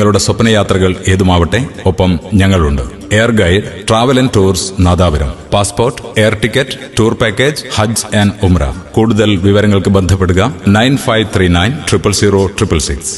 നിങ്ങളുടെ സ്വപ്നയാത്രകൾ ഏതുമാവട്ടെ ഒപ്പം ഞങ്ങളുണ്ട്. Air guide travel and tours Nadapuram. Passport air ticket tour package Hajj and ഉംറ കൂടുതൽ വിവരങ്ങൾക്ക് ബന്ധപ്പെടുക nine five three nine triple zero triple six.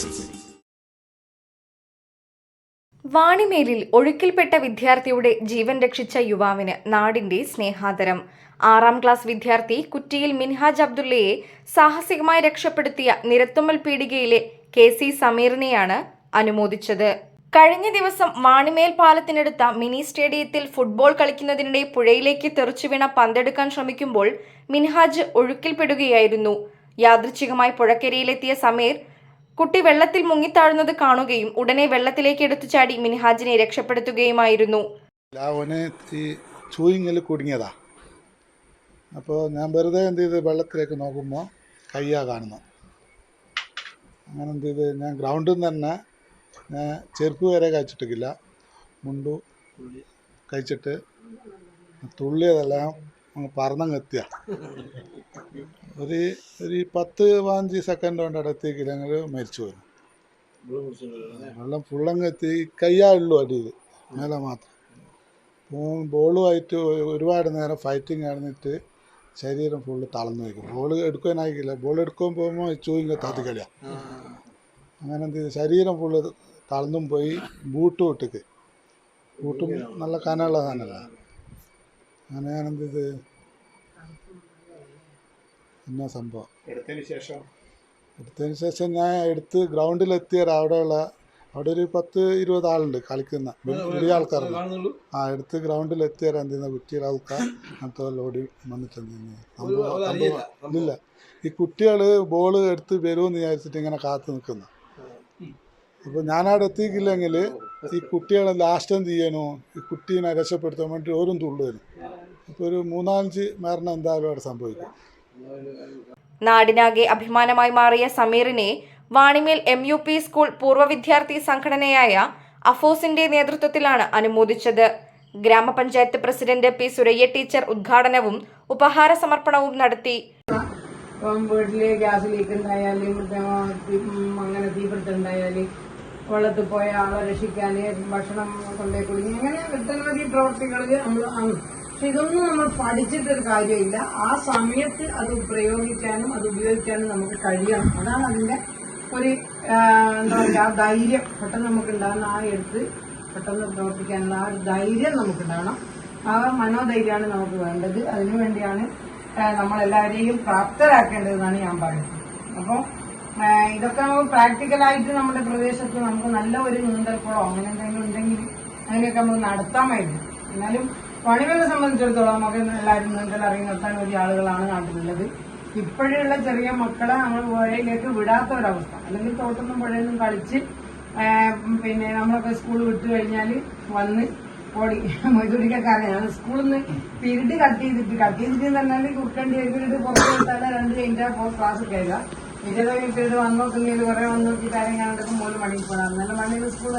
വാണിമേലിൽ ഒഴുക്കിൽപ്പെട്ട വിദ്യാർത്ഥിയുടെ ജീവൻ രക്ഷിച്ച യുവാവിന് നാടിന്റെ സ്നേഹാദരം. ആറാം ക്ലാസ് വിദ്യാർത്ഥി കുറ്റിയിൽ മിൻഹാജ് അബ്ദുള്ളയെ സാഹസികമായി രക്ഷപ്പെടുത്തിയ നിരത്തുമ്മൽ പീടികയിലെ കെ സി സമീറിനെയാണ് അനുമോദിച്ചത്. കഴിഞ്ഞ ദിവസം മാണിമേൽ പാലത്തിനടുത്ത മിനി സ്റ്റേഡിയത്തിൽ ഫുട്ബോൾ കളിക്കുന്നതിനിടെ പുഴയിലേക്ക് തെറിച്ചു വീണ പന്തെടുക്കാൻ ശ്രമിക്കുമ്പോൾ മിൻഹാജ് ഒഴുക്കിൽപ്പെടുകയായിരുന്നു. യാദൃച്ഛികമായി പുഴക്കരയിലെത്തിയ സമീർ കുട്ടി വെള്ളത്തിൽ മുങ്ങിത്താഴുന്നത് കാണുകയും ഉടനെ വെള്ളത്തിലേക്ക് എടുത്തു ചാടി മിൻഹാജിനെ രക്ഷപ്പെടുത്തുകയുമായിരുന്നു. കുടുങ്ങിയതാ. അപ്പോൾ ഞാൻ വെറുതെ എന്ത് ചെയ്ത് വെള്ളത്തിലേക്ക് നോക്കുമ്പോൾ കയ്യാ കാണുന്നു. അങ്ങനെ എന്ത് ചെയ്ത് ഞാൻ ഗ്രൗണ്ടിൽ നിന്ന് തന്നെ ഞാൻ ചെരുപ്പ് വരെ കഴിച്ചിട്ടില്ല. മുണ്ടു കഴിച്ചിട്ട് തുള്ളിയതെല്ലാം പറന്നങ്ങ് എത്തിയ ഒരു ഒരു പത്ത് പതിനഞ്ച് സെക്കൻഡ് കൊണ്ട് അടുത്തേക്കില്ലെങ്കിൽ മരിച്ചു വരും വെള്ളം ഫുള്ളങ്ങ് എത്തി കയ്യാളുള്ളൂ അടിയിൽ. മേലെ മാത്രം. ബോളുമായിട്ട് ഒരുപാട് നേരം ഫൈറ്റിംഗ് നടന്നിട്ട് ശരീരം ഫുള്ള് തളർന്നു വയ്ക്കും ബോൾ എടുക്കാനായിക്കില്ല ബോൾ എടുക്കാൻ പോകുമ്പോൾ ചൂയിങ്ങ താത്തി കളിയാ അങ്ങനെ എന്ത് ചെയ്തു? ശരീരം ഫുള്ള് തളർന്നും പോയി ബൂട്ടും ഇട്ടിക്ക്. ബൂട്ടും നല്ല കനമുള്ള സാധനമല്ല. അങ്ങനെ എന്ത് എന്നാ സംഭവം? എടുത്തതിന് ശേഷം? എടുത്തതിന് ശേഷം ഞാൻ എടുത്ത് ഗ്രൗണ്ടിലെത്തിയാൽ അവിടെയുള്ള അവിടെ ഒരു പത്ത് ഇരുപത് ആളുണ്ട് കളിക്കുന്ന വലിയ ആൾക്കാരുണ്ട്. ആ എടുത്ത് ഗ്രൗണ്ടിൽ എത്തിയാൽ എന്ത് ചെയ്യുന്ന കുട്ടിയുടെ ആൾക്കാർ അങ്ങനത്തെ ഓടി വന്നിട്ട് എന്ത് ചെയ്യുന്നത് സംഭവം സംഭവം ഇല്ല. ഈ കുട്ടികൾ ബോൾ എടുത്ത് വരുമെന്ന് വിചാരിച്ചിട്ട് ഇങ്ങനെ കാത്തു നിൽക്കുന്നു. അപ്പോൾ ഞാനവിടെ എത്തിക്കില്ലെങ്കിൽ ഈ കുട്ടികളെ ലാസ്റ്റ് എന്ത് ചെയ്യണോ? ഈ കുട്ടീനെ രക്ഷപ്പെടുത്താൻ വേണ്ടി ഓരും തുള്ളുവരും. അപ്പോൾ ഒരു മൂന്നാലഞ്ച് മരണം എന്തായാലും അവിടെ സംഭവിക്കും. നാടിനാകെ അഭിമാനമായി മാറിയ സമീറിനെ Vanimel M U P school പൂർവ വിദ്യാർത്ഥി സംഘടനയായ അഫോസിന്റെ നേതൃത്വത്തിലാണ് അനുമോദിച്ചത്. ഗ്രാമപഞ്ചായത്ത് പ്രസിഡന്റ് പി സുരയ്യ ടീച്ചർ ഉദ്ഘാടനവും ഉപഹാര സമർപ്പണവും നടത്തി. ഇപ്പം വീട്ടിൽ ഗ്യാസ് ലീക്ക് ഉണ്ടായാലും അങ്ങനെ തീപിടുത്തം ഉണ്ടായാൽ വെള്ളത്തിൽ പോയ ആളെ രക്ഷിക്കാൻ ഭക്ഷണം കൊണ്ടേ കുടുങ്ങി. അങ്ങനെ ഒട്ടനവധി പ്രവർത്തികളിൽ നമ്മൾ പക്ഷെ ഇതൊന്നും നമ്മൾ പഠിച്ചിട്ടൊരു കാര്യമില്ല. ആ സമയത്ത് അത് പ്രയോഗിക്കാനും അത് ഉപയോഗിക്കാനും നമുക്ക് കഴിയണം. അതാണ് അതിന്റെ ഒരു എന്താ പറയുക ധൈര്യം. പെട്ടെന്ന് നമുക്ക് ഉണ്ടാകുന്ന ആ എടുത്ത് പെട്ടെന്ന് പ്രവർത്തിക്കാനുള്ള ആ ഒരു ധൈര്യം നമുക്കുണ്ടാകണം ആ മനോധൈര്യമാണ് നമുക്ക് വേണ്ടത്. അതിനുവേണ്ടിയാണ് നമ്മളെല്ലാവരെയും പ്രാപ്തരാക്കേണ്ടതെന്നാണ് ഞാൻ പറയുന്നത്. അപ്പോൾ ഇതൊക്കെ പ്രാക്ടിക്കലായിട്ട് നമ്മുടെ പ്രദേശത്ത് നമുക്ക് നല്ല ഒരു നീന്തൽക്കുളമോ അങ്ങനെ എന്തെങ്കിലും ഉണ്ടെങ്കിൽ അങ്ങനെയൊക്കെ നമുക്ക് നടത്താമായിരുന്നു എന്നാലും പണികളെ സംബന്ധിച്ചിടത്തോളം നമുക്ക് എല്ലാവരും നീന്തൽ അറിയി നിർത്താൻ ഒരു ആളുകളാണ് നാട്ടിലുള്ളത്. ഇപ്പോഴുള്ള ചെറിയ മക്കളെ നമ്മൾ പുഴയിലേക്ക് വിടാത്ത ഒരവസ്ഥ അല്ലെങ്കിൽ തോട്ടൊന്നും പുഴയൊന്നും കളിച്ച് പിന്നെ നമ്മളൊക്കെ സ്കൂൾ വിട്ടു കഴിഞ്ഞാൽ വന്ന് ഓടി മൊയ്തുടിക്കൊക്കെ അറിയാം സ്കൂളിൽ നിന്ന് പിരിഡ് കട്ട് ചെയ്തിട്ട് കട്ട് ചെയ്തിട്ട് എന്ന് പറഞ്ഞാൽ കുക്കണ്ടി പിരിഡ് പുറത്ത് കൊടുത്താൽ രണ്ട് കഴിഞ്ഞാൽ ക്ലാസ് കയറുക ഇരുപത് വീട്ടിൽ വന്നു കുറെ വന്നു കാര്യം കാണാണ്ടൊക്കെ മോൾ മണിക്ക് പോകണം നല്ല മണിയിൽ സ്കൂൾ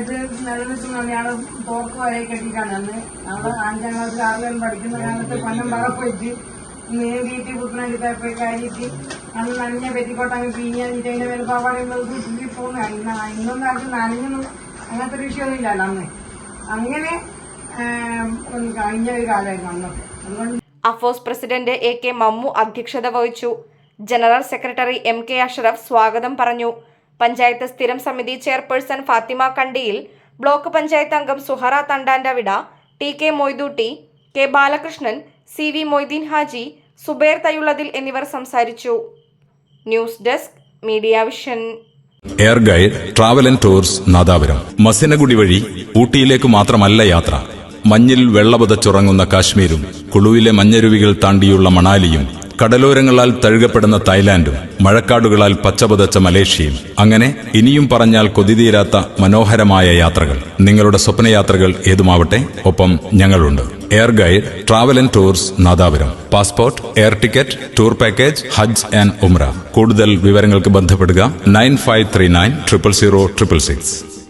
ഇത് നിലനിൽക്കുന്ന തോർക്ക് വരെ കെട്ടിയിട്ടാണ് അന്ന്. നമ്മൾ അഞ്ചാം ക്ലാസ് ആറിലും പഠിക്കുന്ന കാലത്ത് കൊല്ലം പറ പോയിട്ട് നീന്തിയിട്ട് കുട്ടനടി പോയി കഴിഞ്ഞിട്ട് അന്ന് നനഞ്ഞ പെറ്റിക്കോട്ടങ്ങ് പിഴിഞ്ഞിട്ട് അതിന്റെ മേലെ പാവാടയും പോകുന്ന. ഇന്ന് ആർക്ക് നനഞ്ഞൊന്നും അങ്ങനത്തെ ഒരു വിഷയമൊന്നും അന്ന്. അങ്ങനെ കഴിഞ്ഞ ഒരു കാലമായിരുന്നു അന്നൊക്കെ. അഫോസ് പ്രസിഡന്റ് എ കെ മമ്മു അധ്യക്ഷത വഹിച്ചു. General secretary M K Asharaf സ്വാഗതം പറഞ്ഞു. പഞ്ചായത്ത് സ്ഥിരം സമിതി ചെയർപേഴ്സൺ ഫാത്തിമ കണ്ടിയിൽ ബ്ലോക്ക് പഞ്ചായത്ത് അംഗം Suhara തണ്ടാൻഡവിട T K Moidutty K Balakrishnan C V Moideen Haji Zuber തയ്യുള്ളതിൽ എന്നിവർ സംസാരിച്ചു. News desk media vision. Air guide travel and tours Nadapuram. Masinagudi വഴി ഊട്ടിയിലേക്ക് മാത്രമല്ല യാത്ര. മഞ്ഞിൽ വെള്ളപതച്ചുറങ്ങുന്ന കാശ്മീരും കുളുവിലെ മഞ്ഞരുവികൾ താണ്ടിയുള്ള മണാലിയും കടലോരങ്ങളാൽ തഴുകപ്പെടുന്ന തായ്ലാന്റും മഴക്കാടുകളാൽ പച്ചപുതച്ച മലേഷ്യയും. അങ്ങനെ ഇനിയും പറഞ്ഞാൽ കൊതിതീരാത്ത മനോഹരമായ യാത്രകൾ. നിങ്ങളുടെ സ്വപ്നയാത്രകൾ ഏതുമാവട്ടെ ഒപ്പം ഞങ്ങളുണ്ട്. Air guide travel and tours Nadapuram. Passport air ticket tour package Hajj and ഉംറ കൂടുതൽ വിവരങ്ങൾക്ക് ബന്ധപ്പെടുക nine five three nine triple zero triple six.